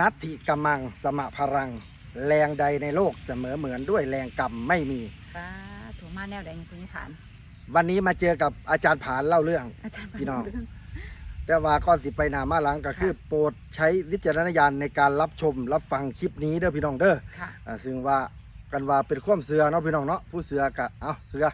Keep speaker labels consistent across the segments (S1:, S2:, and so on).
S1: นัตถิกำมังสมะพลัง แรงใดในโลกเสมอเหมือนด้วยแรงกรรมไม่มี
S2: ป้าถูกมาแนวใดนี่คุณยิฐาน
S1: วันนี้มาเจอกับอาจารย์ผานเล่าเรื่อง
S2: อาจารย์
S1: พี่น้อง
S2: เรื่อง
S1: แต่ว่าก่อนสิไปหนามาหลังก็คือ
S2: ค่ะ
S1: โปรดใช้วิจารณญาณในการรับชมรับฟังคลิปนี้เด้อพี่น้องเด้อ
S2: ค่ะ
S1: อ่าซึ่งว่ากันว่าเป็นความเสือเนาะพี่น้องเนาะผู้เสือกะเอาเสือ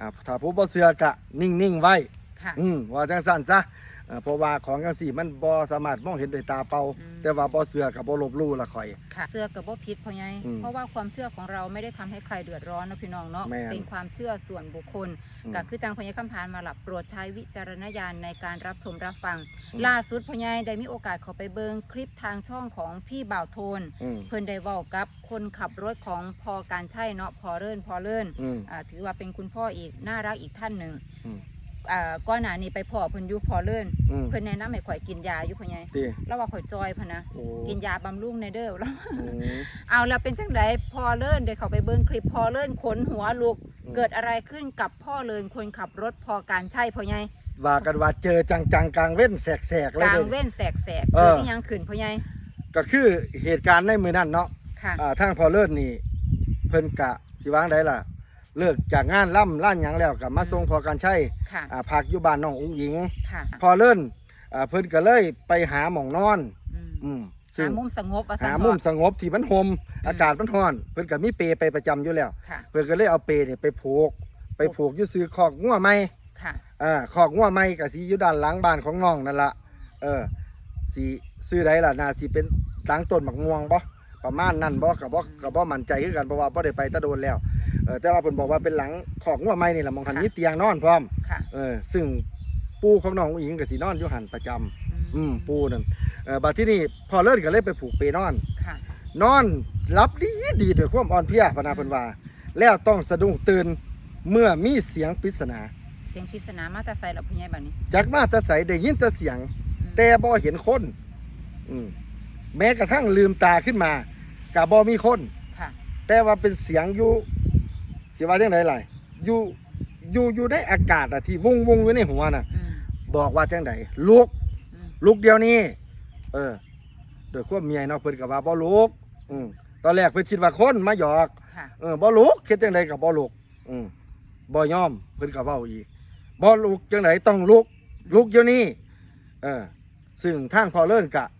S1: อ่าถ้าผู้บ่เสือกะนิ่งๆไว้
S2: ค่ะ
S1: อืมว่าจังสั่นซะเอ่อเพราะว่าของจังสี่มันบ่สามารถมองเห็นด้วยตาเปล่า
S2: อืม
S1: แต่ว่าบ่เสือกับบ่ลบลู่ละข่อย
S2: ค่ะเสื้อกับบ่ผิดเพราะไง
S1: อืม
S2: เพราะว่าความเชื่อของเราไม่ได้ทำให้ใครเดือดร้อนนะพี่น้องเนาะ
S1: แม่น
S2: เป็นความเชื่อส่วนบุคคล
S1: อืม
S2: ก็คือจังพญาคำพานมาหลับโปรดใช้วิจารณญาณในการรับชมรับฟัง
S1: อืม
S2: ล่าสุดพญายได้มีโอกาสเข้าไปเบิงคลิปทางช่องของพี่บ่าวโทน
S1: อืม
S2: เพิ่นได้เว้ากับคนขับรถของพอการใช่เนาะพอเลิ่นพอเลิ่น
S1: อืม
S2: อ่าถือว่าเป็นคุณพ่ออีกน่ารักอีกท่านหนึ่ง
S1: อืม
S2: อ่าก้อนหนานี้ไปพ่อเพิ่นอยุพอเลิ่น
S1: อืม
S2: เพิ่นแนะนำให้ข่อยกินยาอยู่พ่อใหญ่
S1: ติ
S2: แล้วว่าข่อยจอยพะนะ
S1: โอ้
S2: กินยาบำรุงในเด้อแล้ว
S1: อืม
S2: เอาแล้วเป็นจังไดพอเลิ่นเดี๋ยวเขาไปเบิ่งคลิปพอเลิ่นขนหัวลุก
S1: อืม
S2: เกิดอะไรขึ้นกับพ่อเลิ่นคนขับรถพอการใช่พ่อใหญ่
S1: ว่ากันว่าเจอจังๆกลางเว้นแสกๆเลย
S2: กลาง
S1: เด้อ
S2: เว้นแสกแสก
S1: เอ
S2: เกิด
S1: อ
S2: อีหยังขึ้นพ่อใหญ่
S1: ก็คือเหตุการณ์ในมือนั้นเนาะ
S2: ค่ะ
S1: อ่าทางพอเลิศนี่เพิ่นกะสิวางได้ล่ะ เลิกจากงานล่ำล้านหยังแล้วกับมาส่งพอกันใช้
S2: ค่ะ
S1: อ่าพักอยู่บ้านน้องอุ้งหญิง
S2: ค่ะ
S1: พอเลิ่นอ่าเพิ่นก็เลยไปหาหมองนอน
S2: อืม
S1: อืมซึ่
S2: หางมุมสงบว่า
S1: หา
S2: ซั่น
S1: มุม
S2: บ่
S1: สงบที่มันโฮมอากาศมันร้อน เพิ่นก็มีเปรไปประจำอยู่แล้ว
S2: ค่ะ
S1: เพิ่นก็เลยเอาเปรนี่ไปผูก ไปผูกอยู่ซื้อคอกงัวไหม
S2: ค่ะ
S1: อ่าคอกงัวไหมก็สิอยู่ด้านหลังบ้านของน้องนั่นละเออสิซื้อใดล่ะน่าสิเป็นหลังต้นหมักม่วงบ่ ประมาณนั้นบ่ก็บ่ก็บ่มั่นใจคือกันเพราะว่าบ่ได้ไปแตะโดนแล้วเออแต่ว่าเพิ่นบอกว่าเป็นหลังคอกงัวไหมนี่ล่ะมองหัน
S2: ค่ะ
S1: มีเตียงนอนพร้อม
S2: ค่ะ
S1: เออซึ่งปู่ของน้องผู้หญิงก็สินอนอยู่หันประจำอืมปูนั่นเออบัดที่นี่พอเลิศก็เลยไปผูกเปนอน
S2: ค่ะ
S1: นอนรับดีดีด้วยความอ่อนเพลียพะนาเพิ่นว่า แล้วต้องสะดุ้งตื่นเมื่อมีเสียงปริศนา
S2: เสียงปริศนามาแต่ใส่ละพ่อใหญ่บัดนี้
S1: จากมาแตะใสได้ยินแต่เสียง
S2: อืม
S1: แต่บ่เห็นคน อืม แม้กระทั่งลืมตาขึ้นมาก็บ่มีคน
S2: ค่ะ
S1: แต่ว่าเป็นเสียงอยู่สิว่าจังไดล่ะอยู่อยู่อยู่ในอากาศอะที่วงวงอยู่ในหัวน่ะ
S2: อืม
S1: บอกว่าจังไดลุก
S2: อืม
S1: ลุกเดียวนี้ เออโดยความเมียเนาะเพิ่นก็ว่าบ่ลุก อืมตอนแรกเพิ่นคิดว่าคนมาหยอก
S2: ค่ะ
S1: เออบ่ลุกคิดจังไดก็บ่ลุก อืมบ่ยอมเพิ่นก็เว้าอีกบ่ลุกจังไดต้องลุก ลุกเดี๋ยวนี้ เออ ซึ่งทางพอเลิ่นกะเ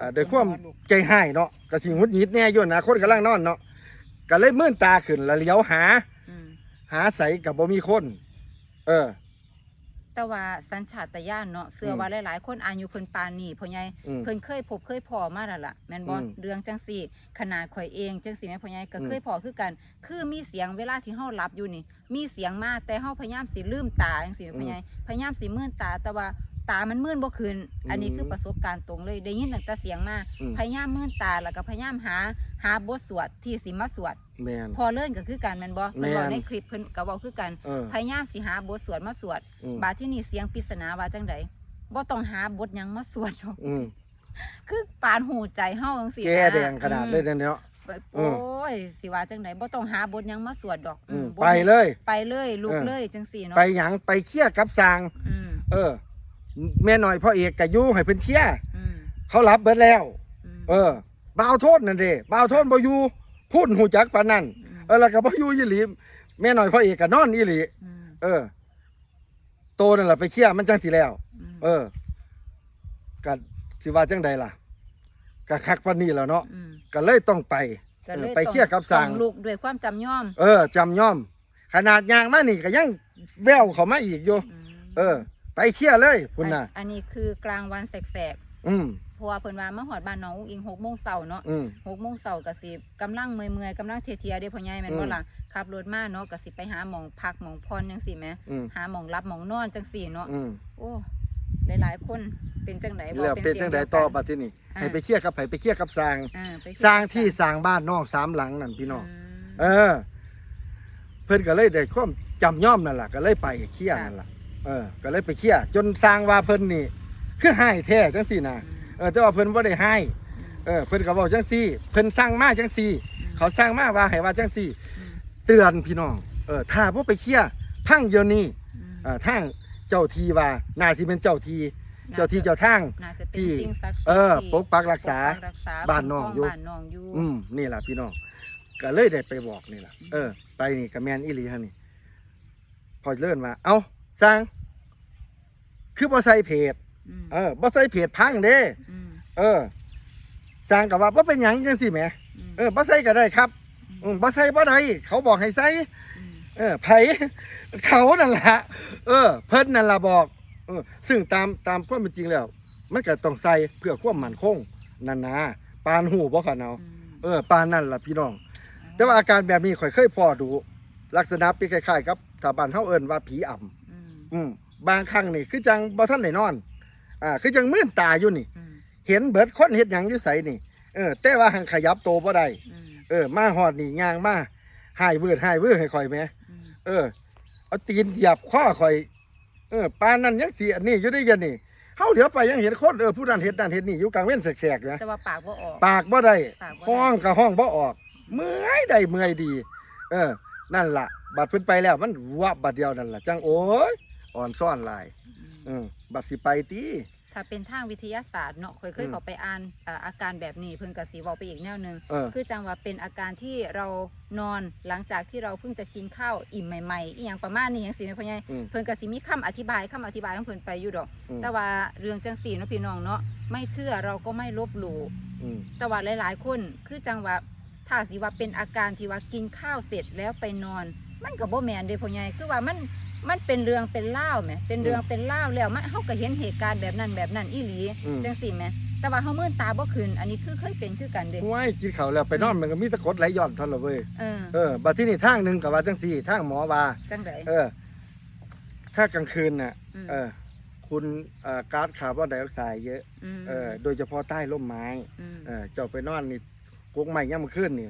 S1: อ่อด้วยความใจให้เนาะก็สิหงุดหงิดแน่อยู่นะคนกำลังนอนเนาะก็เลยมื่นตาขึ้นแล้วเลี้ยวหา
S2: อืม
S1: หาใสกับบ่มีคน เออ
S2: แต่ว่าสัญชาตญาณเนาะเชื่อว่าหลายๆ คนอายุเพิ่นปานนี้พ่อใหญ่
S1: อืม
S2: เพิ่นเคยพบเคยพอมาแล้วล่ะแม่นบ่
S1: อืม
S2: เรื่องจังซี่ขนาดข่อยเองจังซี่แม่พ่อใหญ่ก็
S1: อืม
S2: เคยพอคือกัน คือมีเสียงเวลาที่เฮาหลับอยู่นี่ มีเสียงมาแต่เฮาพยายามสิลืมตาจังซี่แม่พ่อใหญ่พยายามสิมื่นตาแต่ว่า ตามันมื่นบ่ขึ้นอันนี้คือประสบการณ์ตรงเลย ได้ยินตั้งแต่เสียงมา
S1: อืม
S2: พยายามมื่นตาแล้วก็พยายามหาหาบทสวดที่สิมาสวด
S1: แม่น
S2: พอเลิ่นก็คือกันแม่นบ่เพิ่นบอก
S1: แม่น
S2: ในคลิปเพิ่นก็เว้าคือกัน
S1: เออ
S2: พยายามสิหาบทสวดมาสวด
S1: อืม
S2: บาดที่นี่เสียงปริศนาว่าจังใดบ่ต้องหาบทหยังมาสวดหรอก
S1: อืม
S2: คือปานหูใจเฮาจังซี่
S1: แก้แดงขนาดเลยเนาะ
S2: อืมโอ้ยสิว่าจังใดบ่ต้องหาบทหยังมาสวดดอก
S1: อืม
S2: บ่
S1: ไปเลย
S2: ไปเลยลุก
S1: เออ
S2: เลยจังซี่เนาะ
S1: ไปหยังไปเคลียร์กับสร้าง
S2: อืม
S1: เออ แม่หน่อยพ่อเอกกับยูให้เพิ่นเคลียร์
S2: อืม
S1: เขารับเบิดแล้ว
S2: ม
S1: เออบ่าวโทษนั่นเด้บ่าวโทษบ่อยู่พูดหูจักปานนั้น
S2: ม
S1: เออแล้วก็บ่อยู่อีหลีแม่หน่อยพ่อเอกก็นอนอีหลี
S2: ม
S1: เออ โตนั่นล่ะไปเคลียร์มันจังสิแล้ว
S2: ม
S1: เออก็สิว่าจังใดล่ะก็คักปานนี้แล้วเนาะ
S2: ม
S1: ก็เลยต้องไป
S2: ก็เลย
S1: เออไปเคลียร์กับสร้าง
S2: ต้องลุกด้วยความจำยอม
S1: เออจำย่อม ขนาดยางมานี่ก็ยังแววเข้ามาอีกอยู่
S2: ม
S1: เออ ไปเคลียร์เลยคุณน่ะ
S2: อันนี้คือกลางวันแสก
S1: อืม
S2: ๆเพราะว่าเพิ่นว่ามาฮอดบ้านน้องอุ้งอิง6โมงเช้าเนาะ
S1: อืม
S2: หกโมงเช้าก็สิกำลังเมื่อยๆกำลังเทียๆเด้พ่อใหญ่แม่นบ่
S1: อืม
S2: ล่ะขับรถมาเนาะก็สิไปหาหมองพักหมองพรจังซี่แหม
S1: อืม
S2: หาหมองรับหมองนอนจังซี่เนาะ
S1: อืม
S2: โอ้หลายๆคนเป็นจังไดบ่
S1: แล้วเป็นจังใดต่อบัดที่นี่
S2: อ่า
S1: ให้ไปเคลียร์กับไผไปเคลียร์กับสร้าง
S2: อ่าไป
S1: สร้างที่สร้างบ้านนอกสามหลังนั่นพี่น้อง
S2: ม
S1: เออ เพิ่นก็เลยได้ความจำย่อมนั่นล่ะก็เลยไปเคลียร์นั่นล่ะ เออก็เลยไปเคลียร์จนสร้างว่าเพิ่นนี่คือให้แท้จังซี่นะเออแต่ว่าเพิ่นบ่ได้ให้เออเพิ่นก็เว้าจังซี่ เพิ่นสร้างมาจังซี่ เขาสร้างมาว่าให้ว่าจังซี่
S2: อืม
S1: เตือนพี่น้องเออถ้าบ่ไปเคลียร์พังเดี๋ยวนี้
S2: อืม
S1: เอ่อทางเจ้าทีว่าน่าสิเป็นเจ้าทีเจ้าที่เจ้าทาง
S2: น่าจะเป็น
S1: ที่
S2: สิ่งศักดิ์สิทธิ์
S1: เออ
S2: ที่
S1: ปกปักรักษา
S2: ปกปักรักษา
S1: บ้านน้องอยู่
S2: คุ้มครบ้านน้องอยู่
S1: อืมนี่ล่ะพี่น้องก็เลยได้ไปบอกนี่ล่ะเออ ไปนี่กับแมนอีหลีฮะนี่ พอเลื่อนมาเอ้า สร้าง คือบ่ใส่เพจ
S2: ม
S1: เออบ่ใส่เพจพังเด้
S2: ม
S1: เออสร้างกับว่าบ่เป็นหยังจังซี่แหม
S2: ม
S1: เออบ่ใส่ก็ได้ครับอืมบ่ใส่บ่ได้เขาบอกให้ใส่
S2: ม
S1: เออไผเขานั่นแหละเออ เพิ่นนั่นล่ะบอกเออซึ่งตามตามความเป็นจริงแล้ว มันก็ต้องใส่เพื่อความมั่นคงนั่นนะปานหูบ่คันเอา
S2: อืม
S1: เออปานนั่นล่ะพี่น้อง แต่ว่าอาการแบบนี้ข่อยเคยพอดู ลักษณะเป็นคล้ายๆกับถ้าบ้านเฮาเอิ้นว่าผีอ่ำ
S2: อืม
S1: อืมบางครั้งนี่คือจังบ่ทันได้นอน อ่า คือจังมื่นตาอยู่นี่
S2: อืม
S1: เห็นเบิดคนเฮ็ดหยังอยู่ไสนี่ เออ แต่ว่าหังขยับโตวบ่ได้
S2: อืม
S1: เออ มาฮอดนี่ย่างมาหายวืดหายวืดให้ข่อยแหม
S2: อืม
S1: เออ เอาตีนเหยียบข้อข่อย เออปานนั้นยังสิอันนี้อยู่ได้ยันนี่เฮาเหลียวไปยังเห็นคนเออผู้นั้นเฮ็ดนั่นเฮ็ดนี่อยู่กลางเว้นแสกๆนะ
S2: แต่ว่าปากบ่ออก
S1: ปากบ่ได้
S2: ปากบ่ได้
S1: ห้องก็ห้องบ่ออก เมื่อยได้เมื่อยดี เออ นั่นล่ะ บัดเพิ่นไปแล้วมันวับบัดเดียวนั่นล่ะจังโอ้ย อ่อนซ่อนหลาย
S2: อืม
S1: เออบัดสิไปติ
S2: ถ้าเป็นทางวิทยาศาสตร์เนาะเคยเคย
S1: อืม
S2: เขาไปอ่านอ่าอาการแบบนี้เพิ่นก็สิเว้าไปอีกแนวหนึง
S1: เออ
S2: คือจังว่าเป็นอาการที่เรานอนหลังจากที่เราเพิ่งจะกินข้าวอิ่มใหม่ๆอีหยังประมาณนี้จังซี่แม่พ่อใหญ่
S1: อืม
S2: เพิ่นก็สิมีคำอธิบายคำอธิบายของเพิ่นไปอยู่ดอก
S1: อืม
S2: แต่ว่าเรื่องจังซี่เนาะพี่น้องเนาะไม่เชื่อเราก็ไม่ลบหลู่
S1: อืม
S2: แต่ว่าหลายๆคนคือจังว่าถ้าสิว่าเป็นอาการที่ว่ากินข้าวเสร็จแล้วไปนอน มันก็บ่แม่นเด้พ่อใหญ่คือว่ามัน มันเป็นเรื่องเป็นเล่าวแหมเป็นเรื่องเป็นเล่าวแล้วมันเฮาก็เห็นเหตุการณ์แบบนั้นแบบนั้นอีหลี
S1: อืม
S2: จังซี่แหมแต่ว่าเฮามื่นตาบ่ขึ้นอันนี้คือเคยเป็นคือกันเด้
S1: ห้วยกินข้าวแล้วไปนอนมันก็มีแตะกดไหลย้อนเท่านั้นละเว้ย
S2: เออ
S1: เออบัดที่นี่ทางหนึงก็ว่าจังซี่ทางหมอว่า
S2: จังได
S1: เออ ถ้ากลางคืนน่ะ
S2: ม
S1: เออ คุณเอ่อก๊าซคาร์บอนไดออกไซด์เยอะ
S2: ม
S1: เออ โดยเฉพาะใต้ร่มไม้
S2: ม
S1: เออ เจ้าไปนอนนี่กงใหม่ย่ามมันขึ้นนี่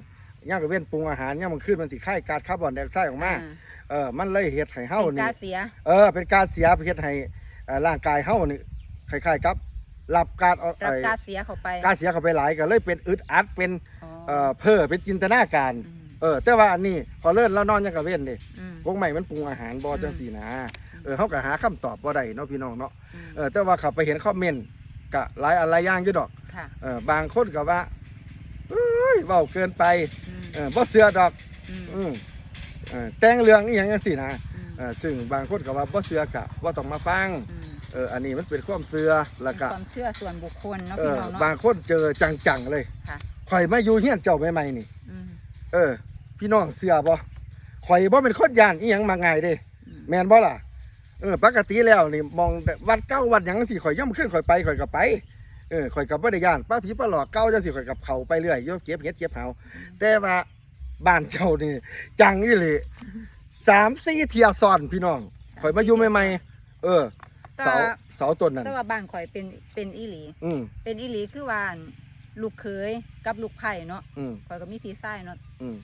S1: ย่ามกับเว้นปรุงอาหารย่ามมันขึ้นมันสิค่ายก๊าซคาร์บอนไดออกไซด์ออกมาเออมันเลยเฮ็ดให้เฮา
S2: เป็น
S1: นี่
S2: กาเสีย
S1: เออเป็นการเสียเฮ็ดให้เอ่อร่างกายเฮานี่คล้ายๆกับรับการเอา
S2: รับ
S1: ไอ้
S2: กาเสียเข้าไป
S1: การเสียเข้าไปหลายก็เลยเป็นอึดอัดเป็น
S2: อ๋อ
S1: เอ่อเพ้อเป็นจินตนาการ
S2: อืม
S1: เออ แต่ว่าอันนี้พอเลิศแล้วนอนยังกับเว้นนี่
S2: อืม
S1: กงใหม่มันปรุงอาหารบ่จังซี่นะเออเฮาก็หาคำตอบบ่ได้เนาะพี่น้องเนาะ
S2: อืม
S1: เออแต่ว่าเขาไปเห็นคอมเมนต์ก็หลายอะไรอย่างอยู่ดอก
S2: ค่ะ
S1: เออบางคนก็ว่าเอ้ยเว้าเกินไป
S2: อืม
S1: เออบ่เชื่อดอก
S2: อืม
S1: อืมเออแต่งเรื่องอีหยังจังซี่นะ
S2: อืม
S1: เออซึ่งบางคนก็ว่าบ่เชื่อก็บ่ต้องมาฟัง
S2: อืม
S1: เอออันนี้มันเป็นความเชื่อแล้วก็
S2: เป็นความเชื่อส่วนบุคคลเนาะ
S1: เอ
S2: พี่
S1: อ
S2: น้องเนาะ
S1: บางคนเจอจังๆเลย
S2: ค่ะ
S1: ข่อยมาอยู่เฮียนเจ้าใหม่ๆนี่
S2: อืม
S1: เออ พี่น้องเชื่อบ่ข่อยบ่เป็นคนย่านอีหยังมาง่ายเด้
S2: อืม
S1: แม่นบ่ล่ะเออปกติแล้วนี่มองวัดเก้าวัดหยังสิข่อยย่ำขึ้นข่อยไปข่อยก็ไปเออข่อยก็บ่ได้ย่านป้าผีป้าหลอกเก้าจังสิข่อยกับเขาไปเรื่อยโยเก็บเฮ็ดเก็บเหาแต่ว่าบ้านเจ้านี่จังอีหลีสามสี่เที่ยซ้อนพี่น้องข่อยมาอยู่ใหม่ๆเออ
S2: แต่
S1: เสา
S2: ว่า
S1: เสาต้นนั้น
S2: แต่ว่าบ้านข่อยเป็นเป็นอีหลี
S1: อืม
S2: เป็นอีหลีคือว่าอั่นลูกเคยกับลูกไผ่เนาะ
S1: อืม
S2: ข่อยก็มีพี่ชายเนาะ
S1: อืม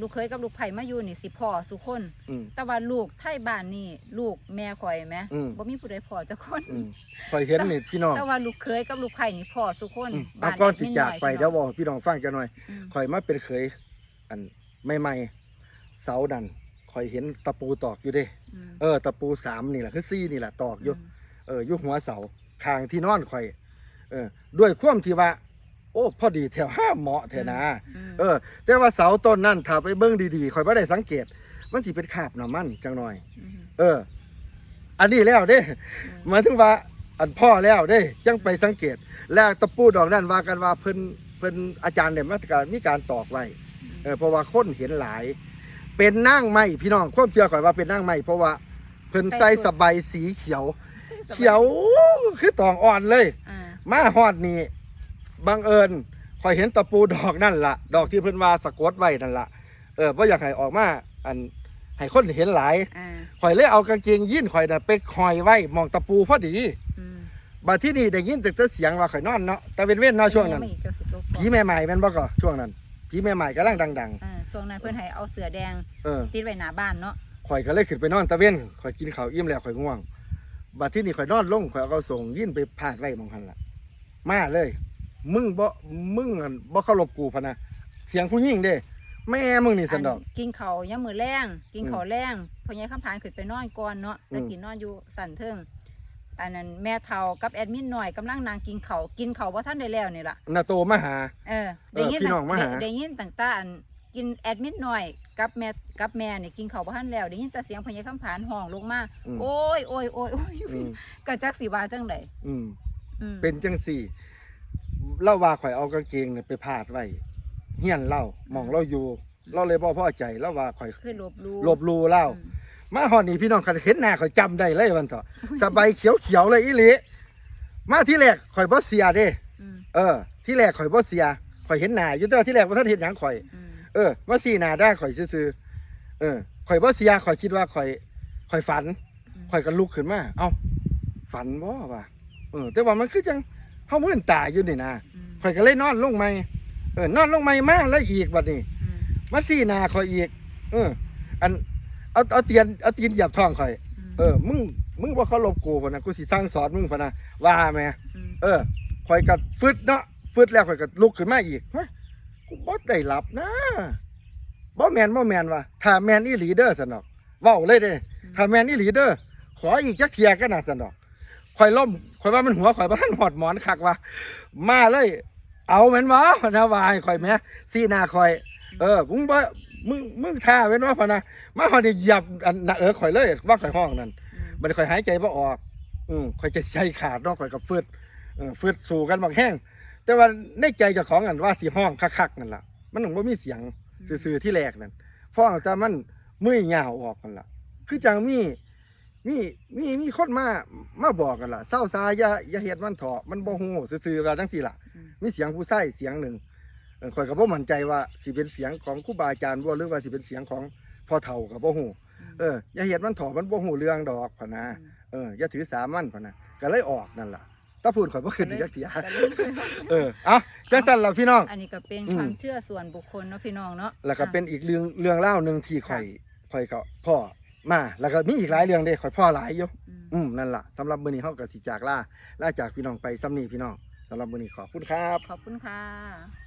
S2: ลูกเคยกับลูกไผ่มาอยู่นี่สิพ่อสุคน
S1: อืม
S2: แต่ว่าลูกไทยบ้านนี่ลูกแม่ข่อยแหม
S1: อืม
S2: บ่มีผู้ใดพ่อจักคน
S1: อืมข่อยเห็นนี่พี่น้อง
S2: แต่ว่าลูกเคยกับลูกไผ่นี่พ่อสุคน
S1: อืม
S2: บ้า
S1: เอาก่อนสิ
S2: เล็
S1: จาก
S2: น้อยๆ
S1: ไป
S2: พี่
S1: เดี๋ยว
S2: น้อง
S1: บอกให้พี่น้องฟังจังหน่อย
S2: อืม
S1: ข่อยมาเป็นเคย อันใหม่ๆเสาดันข่อยเห็นตะปูตอกอยู่เด้
S2: อืม
S1: เออตะปูสามนี่แหละคือซี่นี่แหละตอกอยู่
S2: ม
S1: เอออยู่หัวเสาคางที่นอนข่อย เออด้วยความที่ว่า โอ้พอดีแถวห้าเหมาะแถวนะ
S2: ม
S1: เออ แต่ว่าเสาต้นนั่นถ้าไปเบิ้งดีๆข่อยไม่ได้สังเกต มันสิเป็นคราบน้ำมันจังหน่อย
S2: ม
S1: เออ อันนี้แล้วเด้
S2: อืม
S1: หมายถึงว่า อันพ่อแล้วเด้ จังไปสังเกต แล้วตะปูดอกนั่นว่ากันว่าเพิ่นเพิ่นอาจารย์เนี่ยมาตรการมีการตอกไว้เออเพราะว่าคนเห็นหลาย เป็นนั่งไม้พี่น้องความเชื่อข่อยว่าเป็นนั่งไม้เพราะว่าเพิ่นใส่สบายสีเขียว เขียวคือตองอ่อนเลย
S2: อ่า
S1: มาฮอดนี่ บังเอิญข่อยเห็นตะปูดอกนั่นละดอกที่เพิ่นว่าสะกดไว้นั่นละเออบ่อยากให้ออกมาอันให้คนเห็นหลาย
S2: อ่า
S1: ข่อยเลยเอากางเกงยีนข่อยน่ะไปคอยไว้มองตะปูพอดี
S2: อืม
S1: บัดที่นี่ได้ยินแต่เสียงว่าข่อยนอนเนาะแต่เว้นเว้นๆเนาะช่วงนั้น
S2: ไม่เจ้าสิตก
S1: ผีแม่ใหม่แม่นบ่ก็ช่วงนั้นผีแม่ใหม่กำลังดัง
S2: อ่าช่วงนั้นเพิ่นให้เอาเสือแดง
S1: ๆ เออ
S2: ติดไว้หน้าบ้านเนาะ
S1: ข่อยก็เลยขึ้นไปนอนตะเว้นข่อยกินข้าวอิ่มแล้วข่อยง่วงบัดที่นี่ข่อยนอนลงข่อยเอาเขาส่งยินไปพาดไว้หมองหันละมาเลย มึงบ่มึงอันบ่เคารพกูพะนะเสียงผู้หญิงเด้ แม่มึงนี่สันดอก
S2: กินข้าวยามมื้อแรงกิน
S1: อืม
S2: ข้าวแรงพ่อใหญ่คำพานขึ้นไปนอนก่อนเนาะแต่
S1: อืม
S2: กินนอนอยู่สั่นเทิงอันนั้นแม่เฒ่ากับแอดมินหน่อยกำลังนางกินเขาวกินเขาวว่าท่านได้แล้วนี่ล่ะ
S1: นาโตมาหา
S2: เออ
S1: เออพี่น้องมาหา
S2: ได้ได้ยินต่างๆอันกินแอดมินหน่อยกับแม่กับแม่นี่กินเขาวบ่ทันแล้วได้ยินแต่เสียงพญาคำผานห้องลงมา
S1: อืม
S2: โอ้ยโอ้ยโอ้ยโอ้ย
S1: อืม
S2: ก็จักสิว่าจังได
S1: อืม
S2: อืม
S1: เป็นจังสี่ เล่าว่าข่อยเอากางเกงเนี่ยไปพาดไว้เฮียนเล่าหมองเราอยู่เราเลยบ่พอใจเล่าว่าข่อย
S2: คือลบลู่
S1: ลบหลูเล่า
S2: อืม
S1: มาหอดนี่พี่น้องคันเห็นหน้าข่อยจำได้เลยวันเถอะสบายเขียวเขียวๆเลยอีหลีมาที่แรกข่อยบ่เสียเด้
S2: อืม
S1: เออ ที่แรกข่อยบ่เสียข่อยเห็นหน้าอยู่แต่ว่าที่แรกว่าท่านเห็นหยังข่อย
S2: อืม
S1: เออมาสีหน้าได้ข่อยซื่อๆเออข่อยบ่เสียข่อยคิดว่าข่อยข่อยฝันข่อยก็ลุกขึ้นมาเอ้าฝันบ่วะเออแต่ว่ามันคือจัง เฮามื่นตาอยู่นี่นะ
S2: อืม
S1: ข่อยก็เลยนอนลงใหม่เออนอนลงใหม่มาแล้วอีกบัดนี้
S2: อืม
S1: มาซี่หน้าข่อยอีก เออ อันเอาเอาเตียนเอาตีนเหยียบท้องข่อย เออ มึงมึงบ่เคารพกูพุ่นนะกูสิสั่งสอนมึงพุ่นนะว่าแม่
S2: ม
S1: เออข่อยก็ฟึดเนาะฟึดแล้วข่อยก็ลุกขึ้นมาอีกเฮ้ยกูบ่ได้หลับนะบ่แม่นบ่แม่นว่ะถ้าแม่นอีหลีเด้อซั่นดอกเว้าเลยเด้ถ้าแม่นอีหลีเด้อขออีกจักเทียกันนะซั่นดอก ข่อยล่มข่อยว่ามันหัวข่อยบ่ทันหอดหมอนคักว่ะมาเลย เอาแม่นบ่นะวายข่อยแม่ซี่หน้าข่อย เออมึงบ่มึงมึงท่าแม่นว่าพะนะมาหอดนี่เหยียบอันน่ะเออข่อยเลยว่าข่อยห้องนั่น
S2: อืม
S1: มันข่อยหายใจบ่ออก อืมข่อยจะใจขาดเนาะข่อยก็ฟึดเออฟึดสู่กันบักแห้งแต่ว่าในใจเจ้าของอันว่าสิห้องคักๆนั่นล่ะ มันถึงบ่มีเสียงซื่อๆที่แรกนั่นเพราะแต่มันมือหยาวออกกันล่ะ คือจังมี มีมีมีคนมามาบอกกันล่ะเศร้าซาอย่าอย่าเฮ็ดมันเถาะมันบ่ฮู้ซื่อๆว่าจังซี่ล่ะ
S2: อืม
S1: มีเสียงผู้ใส่เสียงหนึ่งเออข่อยก็บ่มั่นใจว่าสิเป็นเสียงของครูบาอาจารย์บ่หรือว่าสิเป็นเสียงของพ่อเฒ่าก็บ่ฮู้เอออย่าเฮ็ดมันเถาะมันบ่ฮู้เรื่องดอกพะนะเอออย่าถือสามันพะนะก็เลยออกนั่นล่ะถ้าพูดข่อยบ่ขึ้นอีกจักเทีย
S2: ก็เลย
S1: เออเอะจังซั่นล่ะพี่น้อง
S2: อันนี้ก็เป็น
S1: อืม
S2: ความเชื่อส่วนบุคคลเนาะพี่น้องเนาะ
S1: แล้วก็เป็น
S2: อะ
S1: อีกเรื่องเรื่องเล่าวหนึงที่ข่อยข่อยก็พ่อ มาแล้วก็มีอีกหลายเรื่องเด้ข่อยพ่อหลายอยู่
S2: อืม
S1: อืมนั่นล่ะสำหรับมื้อนี้เฮาก็สิจากลาลาจากพี่น้องไปซ้ำนี้พี่น้องสำหรับมื้อนี้ขอบคุณครับ
S2: ขอบคุณค่ะ